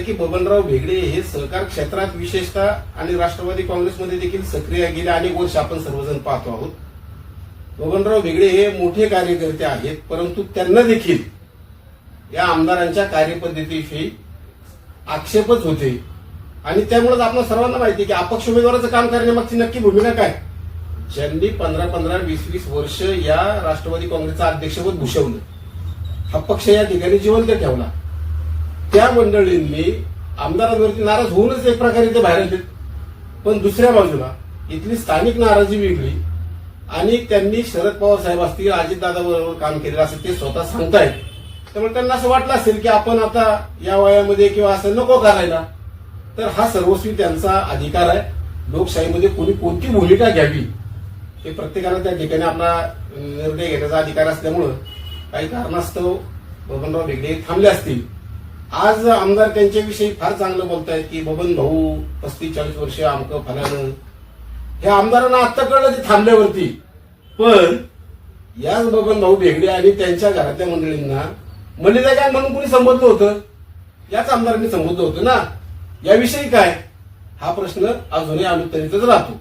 की बबनराव भेगडे हे सहकार क्षेत्रात विशेषतः आणि राष्ट्रवादी काँग्रेसमध्ये देखील सक्रिय गेले अनेक वर्ष आपण सर्वजण पाहतो आहोत. बबनराव भेगडे हे मोठे कार्यकर्ते आहेत परंतु त्यांना देखील या आमदारांच्या कार्यपद्धतीविषयी आक्षेपच होते. आणि त्यामुळेच आपण सर्वांना माहिती की अपक्ष उमेदवाराचं काम करण्यामागची नक्की भूमिका काय? ज्यांनी पंधरा पंधरा वीस वीस वर्ष या राष्ट्रवादी काँग्रेसचं अध्यक्षपद भूषवलं. हा पक्ष या ठिकाणी जिवंत ठेवला. त्या मंडळींनी आमदारांवरती नाराज होऊनच एक प्रकारे ते बाहेर आले पण दुसऱ्या बाजूला इथली स्थानिक नाराजी वेगळी आणि त्यांनी शरद पवार साहेब असतील अजितदादा बरोबर काम केलेलं असं ते स्वतः सांगतायत. त्यामुळे त्यांना असं वाटलं असेल की आपण आता या वयामध्ये किंवा असं नको करायला. तर हा सर्वस्वी त्यांचा अधिकार आहे. लोकशाहीमध्ये कोणी कोणती भूमिका घ्यावी हे प्रत्येकाला त्या ठिकाणी आपला निर्णय घेण्याचा अधिकार असल्यामुळं काही कारणास्तव बबनराव वेगळे थांबले असतील. आज आमदार त्यांच्याविषयी फार चांगलं बोलतायत की बबन भाऊ पस्तीस चाळीस वर्ष आमकं फलानं हे आमदारांना आत्ता कळलं ते थांबल्यावरती. पण याच बबन भाऊ भेगडे आणि त्यांच्या घरातल्या मंडळींना मलिदा गँग म्हणून कुणी संबोधलं होतं? याच आमदारांनी संबोधलं होतं ना. याविषयी काय? हा प्रश्न अजूनही अनुत्तरितच राहतो.